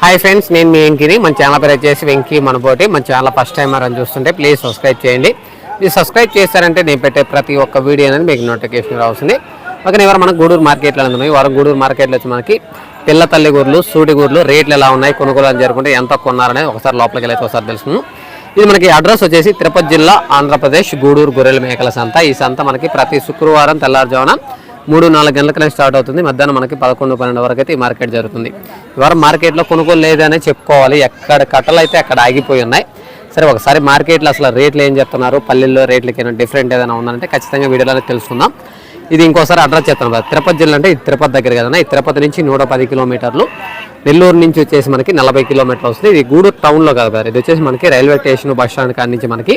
Hi friends నేను మీ వెంకిని. మన channel పేరు వచ్చేసి వెంకీ మనపోటి మన ఛానల్ ఫస్ట్ టైం అని చూస్తుంటే ప్లీజ్ సబ్స్క్రైబ్ చేయండి. మీరు సబ్స్క్రైబ్ చేస్తారంటే నేను పెట్టే ప్రతి ఒక్క వీడియో అనేది మీకు నోటిఫికేషన్ రావుతుంది ఓకే ఇవాళ మనకు గూడూరు మార్కెట్లో ఉన్నాయి వారం గూడూరు మార్కెట్లో వచ్చి మనకి పిల్ల తల్లి గూర్లు సూటి గూర్లు రేట్లు ఎలా ఉన్నాయి కొనుగోలు అని జరుగుతుంటే ఎంత కొన్నారనేది ఒకసారి లోపలికి వెళ్ళి ఒకసారి తెలుసుకుందాం. ఇది మనకి అడ్రస్ వచ్చేసి తిరుపతి జిల్లా ఆంధ్రప్రదేశ్ గూడూరు గొర్రెల మేకల సంత. ఈ సంత మనకి ప్రతి శుక్రవారం తెల్లారుజామున మూడు నాలుగు గంటలకనే స్టార్ట్ అవుతుంది. మధ్యాహ్నం మనకి పదకొండు పన్నెండు వరకు అయితే ఈ మార్కెట్ జరుగుతుంది. ఇవాళ మార్కెట్లో కొనుగోలు లేదనే చెప్పుకోవాలి. ఎక్కడ కట్టలు అయితే అక్కడ ఆగిపోయి ఉన్నాయి. సరే ఒకసారి మార్కెట్లో అసలు రేట్లు ఏం చెప్తున్నారు? పల్లెల్లో రేట్లకి ఏమైనా డిఫరెంట్ ఏదైనా ఉందంటే ఖచ్చితంగా వీడియోలో తెలుసుకుందాం. ఇది ఇంకోసారి అడ్రస్ చెప్తాను కదా. తిరుపతి జిల్లా అంటే ఇది తిరుపతి దగ్గర కదా ఈ తిరుపతి నుంచి నూట పది కిలోమీటర్లు. నెల్లూరు నుంచి వచ్చేసి మనకి నలభై కిలోమీటర్లు వస్తుంది. ఇది గూడూరు టౌన్లో కదా. ఇది వచ్చేసి మనకి రైల్వే స్టేషన్ బస్ స్టాండ్ కాడి నుంచి మనకి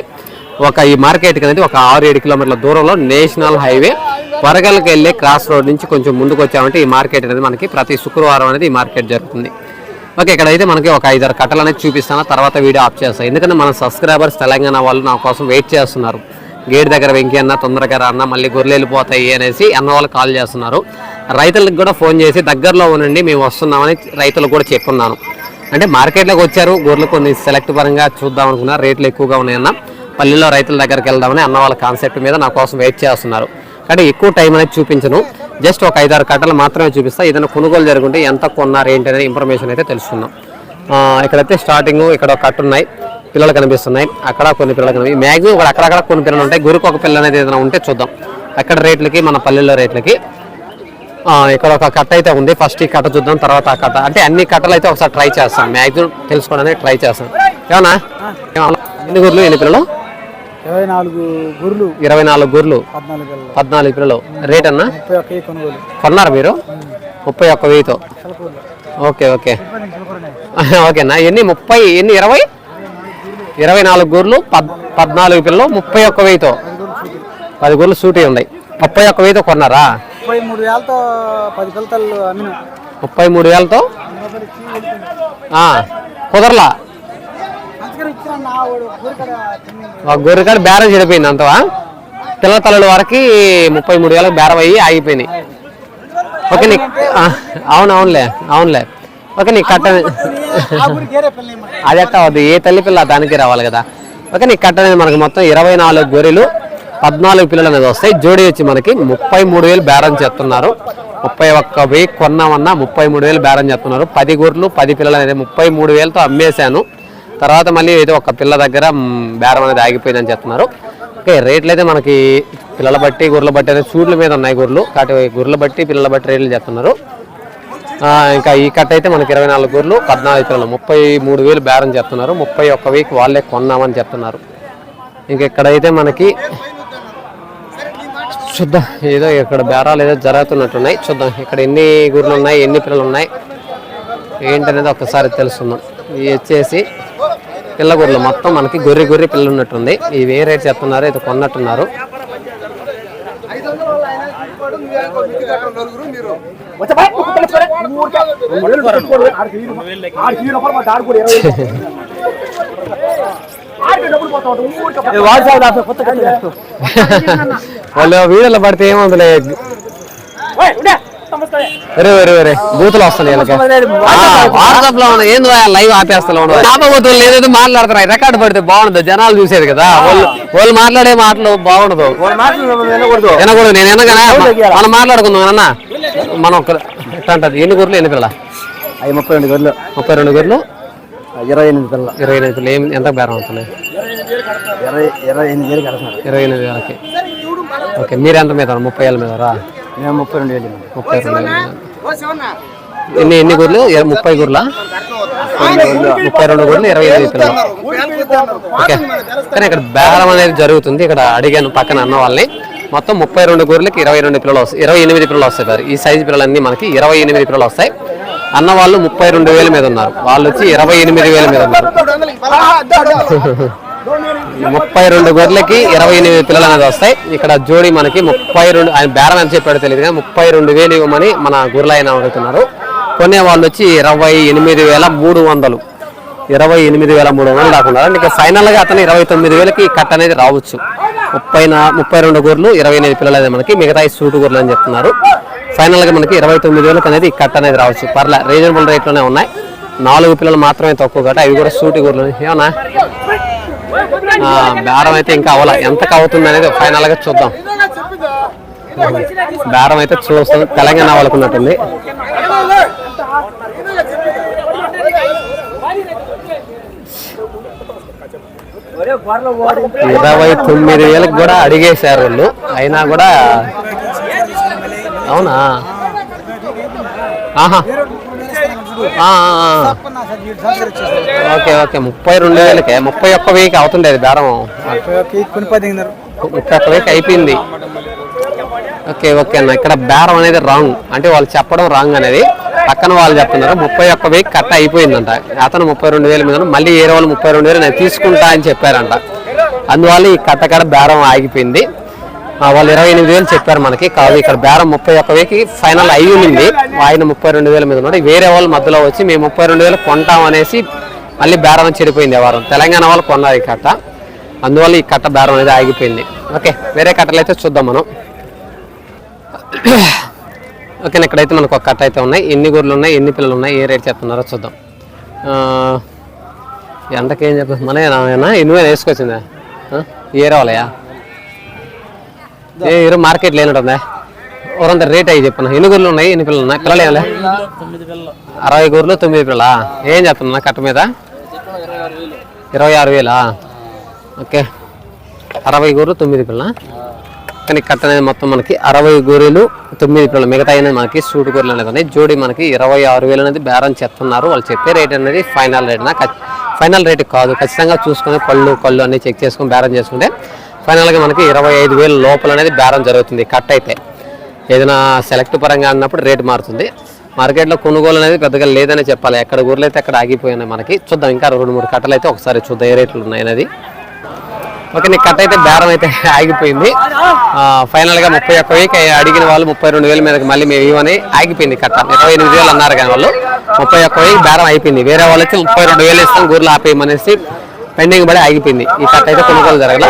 ఒక ఈ మార్కెట్కి అనేది ఒక ఆరు ఏడు కిలోమీటర్ల దూరంలో నేషనల్ హైవే వరగల్కి వెళ్ళే క్రాస్ రోడ్ నుంచి కొంచెం ముందుకు వచ్చామంటే ఈ మార్కెట్ అనేది మనకి ప్రతి శుక్రవారం అనేది ఈ మార్కెట్ జరుగుతుంది. ఓకే ఇక్కడైతే మనకి ఒక ఐదారు కట్టలు అనేది చూపిస్తాను తర్వాత వీడియో ఆఫ్ చేస్తాను. ఎందుకంటే మన సబ్స్క్రైబర్స్ తెలంగాణ వాళ్ళు నా కోసం వెయిట్ చేస్తున్నారు. గేట్ దగ్గర వెంకి అన్న తొందరగా అన్న మళ్ళీ గొర్రెలు వెళ్ళిపోతాయి అనేసి అన్న వాళ్ళు కాల్ చేస్తున్నారు. రైతులకు కూడా ఫోన్ చేసి దగ్గరలో ఉండండి మేము వస్తున్నామని రైతులకు కూడా చెప్పున్నాను. అంటే మార్కెట్లోకి వచ్చారు గొర్రెలు కొన్ని సెలెక్ట్ పరంగా చూద్దాం అనుకున్నా రేట్లు ఎక్కువగా ఉన్నాయన్న. పల్లెల్లో రైతుల దగ్గరికి వెళ్దామని అన్న వాళ్ళ కాన్సెప్ట్ మీద నా కోసం వెయిట్ చేస్తున్నారు. కానీ ఎక్కువ టైం అనేది చూపించను. జస్ట్ ఒక ఐదారు కట్టలు మాత్రమే చూపిస్తా. ఏదైనా కొనుగోలు జరుగుంటే ఎంత కొన్నారు ఏంటి అనేది ఇన్ఫర్మేషన్ అయితే తెలుసుకుందాం. ఇక్కడైతే స్టార్టింగ్ ఇక్కడ ఒక కట్ట ఉన్నాయి. పిల్లలు కనిపిస్తున్నాయి. అక్కడ కొన్ని పిల్లలు కనిపి మ్యాక్సిమం ఇక్కడ అక్కడక్కడ కొన్ని పిల్లలు ఉంటాయి. గురికి ఒక పిల్ల అనేది ఏదైనా ఉంటే చూద్దాం. అక్కడ రేట్లకి మన పల్లెల్లో రేట్లకి. ఇక్కడ ఒక కట్ట అయితే ఉంది. ఫస్ట్ ఈ కట్ట చూద్దాం తర్వాత ఆ కట్ట. అంటే అన్ని కట్టలు అయితే ఒకసారి ట్రై చేస్తాం. మ్యాక్సిమం తెలుసుకోవడానికి ట్రై చేస్తాం. ఏమన్నా? ఏమన్నా? ఎన్ని గుర్లు ఎన్ని పిల్లలు? ఇరవై నాలుగు గుర్లు. ఇరవై నాలుగు గుర్లు. పద్నాలుగు పిల్లలు. రేట్ అన్నా? కొన్నారా మీరు? ముప్పై ఒక్క వెయ్యితో. Okay okay. ఓకేనా ఎన్ని? ముప్పై ఎన్ని? ఇరవై? ఇరవై నాలుగు గూర్లు పద్ పద్నాలుగు పిల్లలు ముప్పై ఒక్క వెయ్యితో. పది గూర్లు సూటి ఉన్నాయి. ముప్పై ఒక్క వెయ్యితో కొన్నారా? ముప్పై మూడు వేలతో పది అమ్మిన. ముప్పై మూడు వేలతో? కుదరలా? గొర్రెకాడ బేరం చెడిపోయింది అంతవా? పిల్ల తలల వరకు ముప్పై మూడు వేలకు బేరం అయ్యి ఆగిపోయినాయి. ఓకే నీ అవును అవునులే అవునులే. ఓకే నీ కట్ట అది వద్దు ఏ తల్లి పిల్ల దానికి రావాలి కదా. ఓకే నీ కట్ట అనేది మనకి మొత్తం ఇరవై నాలుగు గొర్రెలు పద్నాలుగు పిల్లలు అనేది వస్తాయి. జోడి వచ్చి మనకి ముప్పై మూడు వేలు బేరం చేస్తున్నారు. ముప్పై ఒక్క వెయ్యి కొన్నామన్నా ముప్పై మూడు వేలు బేరం చేస్తున్నారు. పది గొర్రెలు పది పిల్లలు అనేది ముప్పై మూడు వేలతో అమ్మేశాను. తర్వాత మళ్ళీ ఏదో ఒక పిల్ల దగ్గర బేరం అనేది ఆగిపోయిందని చెప్తున్నారు. ఓకే రేట్లు అయితే మనకి పిల్లల బట్టి గొర్రెల బట్టి అనేది చూడ్ల మీద ఉన్నాయి గొర్రెలు. కాబట్టి గొర్రెల బట్టి పిల్లల బట్టి రేట్లు చెప్తున్నారు. ఇంకా ఈ కట్ట అయితే మనకి ఇరవై నాలుగు గొర్రెలు పద్నాలుగు పిల్లలు ముప్పై మూడు వేలు బేరం చెప్తున్నారు. ముప్పై ఒక్క వీక్ వాళ్ళే కొన్నామని చెప్తున్నారు. ఇంక ఇక్కడైతే మనకి చూద్దాం ఏదో ఇక్కడ బేరాలు ఏదో జరుగుతున్నట్టున్నాయి. చూద్దాం ఇక్కడ ఎన్ని గుర్రెలు ఉన్నాయి ఎన్ని పిల్లలు ఉన్నాయి ఏంటనేది ఒకసారి తెలుసుకుందాం. ఇది వచ్చేసి పిల్ల గొర్రెలు మొత్తం మనకి గొర్రె గొర్రె పిల్లలు ఉన్నట్టుంది ఇవి ఏ రేట్ చెప్తున్నారు ఇది కొన్నట్టున్నారు. వాళ్ళు వీడియోలో పడితే ఏముందిలే వేరే వేరే వేరే. బూతులు వస్తున్నాయి వీళ్ళకి. వాట్సాప్లో ఉన్న ఏందో లైవ్ ఆపేస్తా ఆపబోతులు ఏదేదో మాట్లాడుతున్నాయి రికార్డు పడితే బాగుండదు. జనాలు చూసేది కదా. వాళ్ళు వాళ్ళు మాట్లాడే మాటలు బాగుండదు. వినకూడదు. నేను వినగానే మనం మాట్లాడుకుందాం అన్న. మనం ఒక ఎన్ని గొర్రెలు ఎన్ని పిల్లల? అవి ముప్పై రెండు గొర్రెలు. ముప్పై రెండు గొర్రెలు? ఇరవై ఎనిమిది పిల్ల ఇరవై ఎనిమిది పిల్లలు. ఏం ఎంత బేరం అవుతున్నాయి? ఇరవై ఇరవై ఎనిమిది వేలు కడతారు. ఇరవై ఎనిమిది వేలకి. ఓకే మీరు ఎంత మీద ముప్పై ఏళ్ళ మీద రా ముప్పై రెండు వేలు ముప్పై రెండు వేల మీద. ఎన్ని ఎన్ని గొర్రెలు? ముప్పై గొర్రెల? ముప్పై రెండు గొర్రెలు. ఇరవై ఎనిమిది పిల్లలు. ఓకే. కానీ ఇక్కడ బేరం అనేది జరుగుతుంది. ఇక్కడ అడిగాను పక్కన అన్న వాళ్ళని. మొత్తం ముప్పై రెండు గొర్రెలకి ఇరవై రెండు పిల్లలు వస్తాయి. ఇరవై ఎనిమిది పిల్లలు వస్తాయి సార్. ఈ సైజు పిల్లలన్నీ మనకి ఇరవై ఎనిమిది పిల్లలు వస్తాయి. అన్న వాళ్ళు ముప్పై రెండు వేల మీద ఉన్నారు. వాళ్ళు వచ్చి ఇరవై ఎనిమిది వేల మీద ఉన్నారు. ముప్పై రెండు గొర్రెలకి ఇరవై ఎనిమిది పిల్లలు అనేది వస్తాయి. ఇక్కడ జోడి మనకి ముప్పై రెండు ఆయన బేరం అని చెప్పాడు తెలియదు కానీ ముప్పై రెండు వేలు ఇవ్వమని మన గొర్రెలు ఆయన అడుగుతున్నారు. కొనే వాళ్ళు వచ్చి ఇరవై ఎనిమిది వేల మూడు వందలు. ఇరవై ఎనిమిది వేల మూడు వందలు రాకుండా ఇంకా ఫైనల్గా అతను ఇరవై తొమ్మిది వేలకి కట్ కట్ట అనేది రావచ్చు. ముప్పై నా ముప్పై రెండు గొర్రెలు ఇరవై ఎనిమిది పిల్లలు అనేది మనకి మిగతా ఈ సూటు గొర్రెలు అని చెప్తున్నారు. ఫైనల్గా మనకి ఇరవై తొమ్మిది వేలకు అనేది కట్ కట్ట అనేది రావచ్చు. పర్లే రీజనబుల్ రేట్లోనే ఉన్నాయి. నాలుగు పిల్లలు మాత్రమే తక్కువ కాబట్టి అవి కూడా సూటి గొర్రెలు. ఏమన్నా? బేరం అయితే ఇంకా అవ్వాల. ఎంతకు అవుతుంది అనేది ఫైనల్గా చూద్దాం. బేరం అయితే చూస్తాం తెలంగాణ వాళ్ళకున్నట్టుంది. ఇరవై తొమ్మిది వేలకు కూడా అడిగేశారు వాళ్ళు. అయినా కూడా అవునా? ఆహా. Okay okay. ముప్పై రెండు వేలకే. ముప్పై ఒక్క వెయ్యికి అవుతుండేది బేరం ముప్పై ఒక్క వెయ్యికి అయిపోయింది. ఓకే ఓకే అన్న. ఇక్కడ బేరం అనేది రాంగ్. అంటే వాళ్ళు చెప్పడం రాంగ్ అనేది. పక్కన వాళ్ళు చెప్తున్నారు ముప్పై ఒక్క వెయ్యి కట్ట అయిపోయిందంట. అతను ముప్పై రెండు వేల మీద మళ్ళీ ఏరే వాళ్ళు ముప్పై రెండు వేలు నేను తీసుకుంటా అని చెప్పారంట. అందువల్ల ఈ కట్టకాడ బేరం ఆగిపోయింది. వాళ్ళు ఇరవై ఎనిమిది వేలు చెప్పారు మనకి. కాదు ఇక్కడ బేరం ముప్పై ఒక్క వేకి ఫైనల్ అయి ఉంది ఆయన ముప్పై రెండు వేల మీద ఉన్నాడు. వేరే వాళ్ళు మధ్యలో వచ్చి మేము ముప్పై రెండు వేలు కొంటాం అనేసి మళ్ళీ బేరం చెడిపోయింది వారం. తెలంగాణ వాళ్ళు కొన్నారు ఈ కట్ట. అందువల్ల ఈ కట్ట బేరం అనేది ఆగిపోయింది. ఓకే వేరే కట్టలు అయితే చూద్దాం మనం. ఓకే ఇక్కడైతే మనకు ఒక కట్ట అయితే ఉన్నాయి. ఎన్ని గొర్రెలు ఉన్నాయి ఎన్ని పిల్లలు ఉన్నాయి ఏ రేట్ చెప్తున్నారో చూద్దాం. ఎంతకేం చెప్పి మన ఎన్ని వేలు వేసుకొచ్చిందా? ఏ రావాలయా ఏ ఈరోజు మార్కెట్ లేనట్టుందా? ఓరంత రేట్ అయ్యి చెప్పను ఎన్ని గొర్రెలు ఉన్నాయి? ఎన్ని పిల్లలు ఉన్నాయి? పిల్లలు ఏమలే? అరవై గొర్రెలు తొమ్మిది పిల్లలా? ఏం చేస్తున్నా కట్ట మీద? ఇరవై ఆరు వేలా? ఓకే. అరవై గొర్రెలు తొమ్మిది పిల్ల కానీ కట్ట అనేది మొత్తం మనకి అరవై గొర్రెలు తొమ్మిది పిల్లలు. మిగతా అనేది మనకి సూడు గొర్రెలు అనేది ఉన్నాయి. జోడి మనకి ఇరవై ఆరు వేలు అనేది బేరం చెప్తున్నారు. వాళ్ళు చెప్పే రేట్ అనేది ఫైనల్ రేట్ నా. ఫైనల్ రేట్ కాదు. ఖచ్చితంగా చూసుకొని పళ్ళు కళ్ళు అన్ని చెక్ చేసుకొని బేరం చేసుకుంటే ఫైనల్గా మనకి ఇరవై ఐదు వేలు లోపల అనేది బేరం జరుగుతుంది కట్ అయితే. ఏదైనా సెలెక్ట్ పరంగా అన్నప్పుడు రేటు మారుతుంది. మార్కెట్లో కొనుగోలు అనేది పెద్దగా లేదనే చెప్పాలి. ఎక్కడ ఊర్లు అయితే అక్కడ ఆగిపోయినాయి మనకి. చూద్దాం ఇంకా రెండు మూడు కట్టలు అయితే ఒకసారి చూద్దాం ఏ రేట్లు ఉన్నాయి అనేది. ఓకే నీ కట్ అయితే బేరం అయితే ఆగిపోయింది. ఫైనల్గా ముప్పై ఒక్క వెయ్యికి అడిగిన వాళ్ళు ముప్పై రెండు వేల మీదకి మళ్ళీ మేము ఇవ్వని ఆగిపోయింది కట్ట. ఇరవై ఎనిమిది వేలు అన్నారు కానీ వాళ్ళు. ముప్పై ఒక్క వెయ్యి బేరం అయిపోయింది. వేరే వాళ్ళు వచ్చి ముప్పై రెండు వేలు ఇస్తాం గూర్లు ఆపేయమనేసి పెండింగ్ పడి ఆగిపోయింది. ఈ కట్ట అయితే కొనుగోలు జరగల.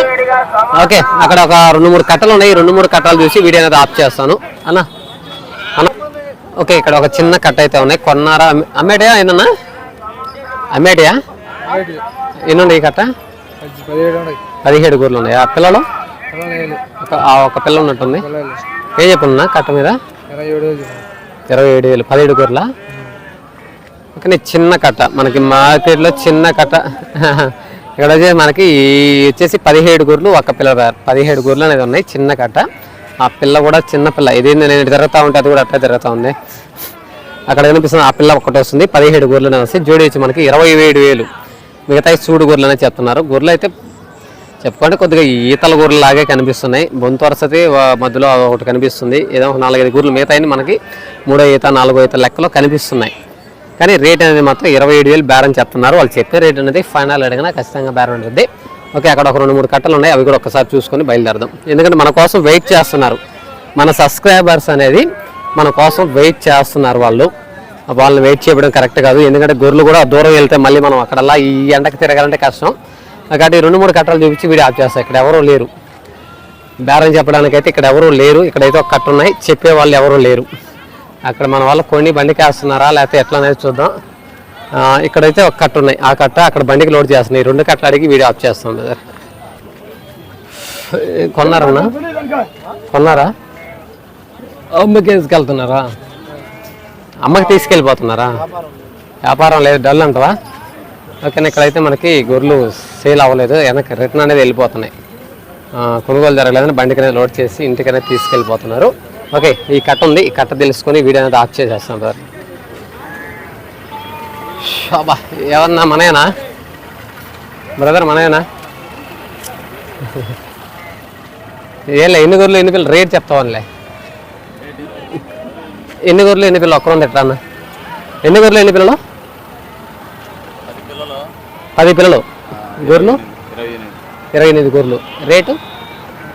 ఓకే అక్కడ ఒక రెండు మూడు కట్టలు ఉన్నాయి. రెండు మూడు కట్టలు చూసి వీడియో అనేది ఆఫ్ చేస్తాను. అన్న? అన్న? ఓకే ఇక్కడ ఒక చిన్న కట్ట అయితే ఉన్నాయి. కొన్నారా? అమ్మే- అమ్మేటియా ఏందన్నా అమ్మేటియా? ఎన్ని ఉన్నాయి ఈ కట్ట? పదిహేడు గూర్లు ఉన్నాయి. ఆ పిల్లలు? ఒక పిల్ల ఉన్నట్టుంది. ఏం చెప్పున్నా కట్ట మీద? ఇరవై ఏడు వేలు. పదిహేడు గొర్రెల కానీ చిన్న కట్ట. మనకి మార్కెట్లో చిన్న కట్ట. ఇక్కడ వచ్చేసి మనకి వచ్చేసి పదిహేడు గొర్రెలు ఒక పిల్ల పదిహేడు గొర్రెలు అనేది ఉన్నాయి చిన్న కట్ట. ఆ పిల్ల కూడా చిన్న పిల్ల. ఇది నేను తిరుగుతూ ఉంటే అది కూడా అట్లా తిరుగుతూ ఉంది. అక్కడ కనిపిస్తుంది ఆ పిల్ల ఒకటి వస్తుంది పదిహేడు గొర్రెలు అనేది వస్తాయి జోడి వచ్చి మనకి ఇరవై ఏడు వేలు. మిగతా సూడు గొర్రెలు అనేది చెప్తున్నారు. గొర్రెలు అయితే చెప్పుకుంటే కొద్దిగా ఈతల గూరలు లాగే కనిపిస్తున్నాయి. బొంతు వరసతి మధ్యలో ఒకటి కనిపిస్తుంది. ఏదో ఒక నాలుగైదు గూరలు మిగతా మనకి మూడో ఈత నాలుగో ఈత లెక్కలో కనిపిస్తున్నాయి. కానీ రేట్ అనేది మాత్రం ఇరవై ఏడు వేలు బేరం చెప్తున్నారు. వాళ్ళు చెప్పే రేట్ అనేది ఫైనల్ అడిగినా ఖచ్చితంగా బేరం ఉంటుంది. ఓకే అక్కడ ఒక రెండు మూడు కట్టలు ఉన్నాయి. అవి కూడా ఒకసారి చూసుకొని బయలుదేరదాం. ఎందుకంటే మన కోసం వెయిట్ చేస్తున్నారు. మన సబ్స్క్రైబర్స్ అనేది మన కోసం వెయిట్ చేస్తున్నారు వాళ్ళు. వాళ్ళని వెయిట్ చేయడం కరెక్ట్ కాదు. ఎందుకంటే గొర్రెలు కూడా దూరం వెళ్తే మళ్ళీ మనం అక్కడల్లా ఈ ఎండకు తిరగాలంటే కష్టం. కాబట్టి రెండు మూడు కట్టలు చూపించి వీడియో ఆఫ్ చేస్తాయి ఇక్కడ ఎవరూ లేరు. బేరం చెప్పడానికి అయితే ఇక్కడ ఎవరూ లేరు. ఇక్కడైతే ఒక కట్ట ఉన్నాయి. చెప్పే వాళ్ళు ఎవరూ లేరు. అక్కడ మన వాళ్ళు కొన్ని బండికి వేస్తున్నారా లేకపోతే ఎట్లా అనేది చూద్దాం. ఇక్కడైతే ఒక కట్ట ఉన్నాయి. ఆ కట్ట అక్కడ బండికి లోడ్ చేస్తున్నాయి. రెండు కట్టలు అడిగి వీడియో ఆఫ్ చేస్తాం బ్రదర్. కొన్నారన్నా? కొన్నారా? అమ్మకి తీసుకెళ్తున్నారా అమ్మకి తీసుకెళ్ళిపోతున్నారా? వ్యాపారం లేదు డల్ అంటవా? ఓకే ఇక్కడైతే మనకి గొర్రెలు సేల్ అవ్వలేదు. వెనక్కి రిటర్న్ అనేది వెళ్ళిపోతున్నాయి. కొనుగోలు జరగలేదని బండికి లోడ్ చేసి ఇంటికనే తీసుకెళ్ళిపోతున్నారు. ఓకే ఈ కట్ట ఉంది. ఈ కట్ట తెలుసుకొని వీడియో అనేది ఆఫ్ చేసేస్తాం బ్రదర్ అబ్బా ఏమన్నా మనయేనా? బ్రదర్ మనయేనా? ఏం ఎన్ని గొర్రెలు ఎన్ని పిల్లలు రేట్ చెప్తావనిలే. ఎన్ని గొర్రెలు ఎన్ని పిల్లలు ఒక్కరు ఎట్లా అన్న? ఎన్ని గొర్రెలు ఎన్ని పిల్లలు. పది పిల్లలు. గొర్రెలు? ఇరవై ఎనిమిది. ఇరవై ఎనిమిది గొర్రెలు. రేటు?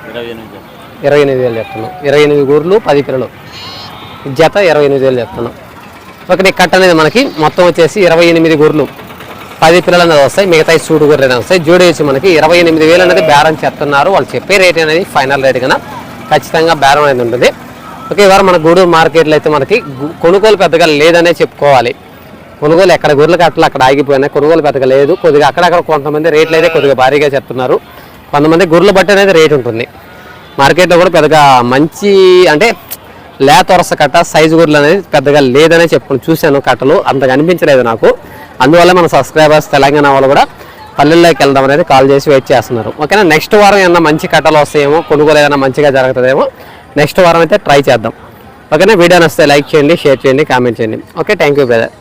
ఇరవై ఎనిమిది. ఇరవై ఎనిమిది వేలు చెప్తున్నాం. ఇరవై ఎనిమిది గూర్లు పది పిల్లలు జత ఇరవై ఎనిమిది వేలు చెప్తున్నాం. ఒకటి కట్ట అనేది మనకి మొత్తం వచ్చేసి ఇరవై ఎనిమిది గొర్రెలు పది పిల్లలు అనేది వస్తాయి మిగతా సూడు గొర్రెలు అనేది వస్తాయి. జోడి వచ్చి మనకి ఇరవై ఎనిమిది వేలు అనేది బేరం చెప్తున్నారు. వాళ్ళు చెప్పే రేట్ అనేది ఫైనల్ రేట్ కన్నా ఖచ్చితంగా బేరం అనేది ఉంటుంది. ఓకే ఇవాళ మన గూడూరు మార్కెట్లో అయితే మనకి కొనుగోలు పెద్దగా లేదనే చెప్పుకోవాలి. కొనుగోలు ఎక్కడ గొర్రెల కట్టలు అక్కడ ఆగిపోయినాయి. కొనుగోలు పెద్దగా లేదు. కొద్దిగా అక్కడక్కడ కొంతమంది రేట్లు అయితే కొద్దిగా భారీగా చెప్తున్నారు. కొంతమంది గొర్రెలు బట్టి అనేది రేట్ ఉంటుంది. మార్కెట్లో కూడా పెద్దగా మంచి అంటే లేత వరస కట్ట సైజు గొర్రెలు అనేది పెద్దగా లేదనే చెప్పుకుని చూశాను కట్టలు అంతగా అనిపించలేదు నాకు. అందువల్ల మన సబ్స్క్రైబర్స్ తెలంగాణ వాళ్ళు కూడా పల్లెల్లోకి వెళ్దాం అనేది కాల్ చేసి వెయిట్ చేస్తున్నారు. ఓకేనా? నెక్స్ట్ వారం ఏమన్నా మంచి కట్టలు వస్తాయేమో కొనుగోలు ఏదైనా మంచిగా జరుగుతుందేమో నెక్స్ట్ వారం అయితే ట్రై చేద్దాం. ఓకేనా? వీడియో నచ్చితే లైక్ చేయండి షేర్ చేయండి కామెంట్ చేయండి. ఓకే? Thank you brother.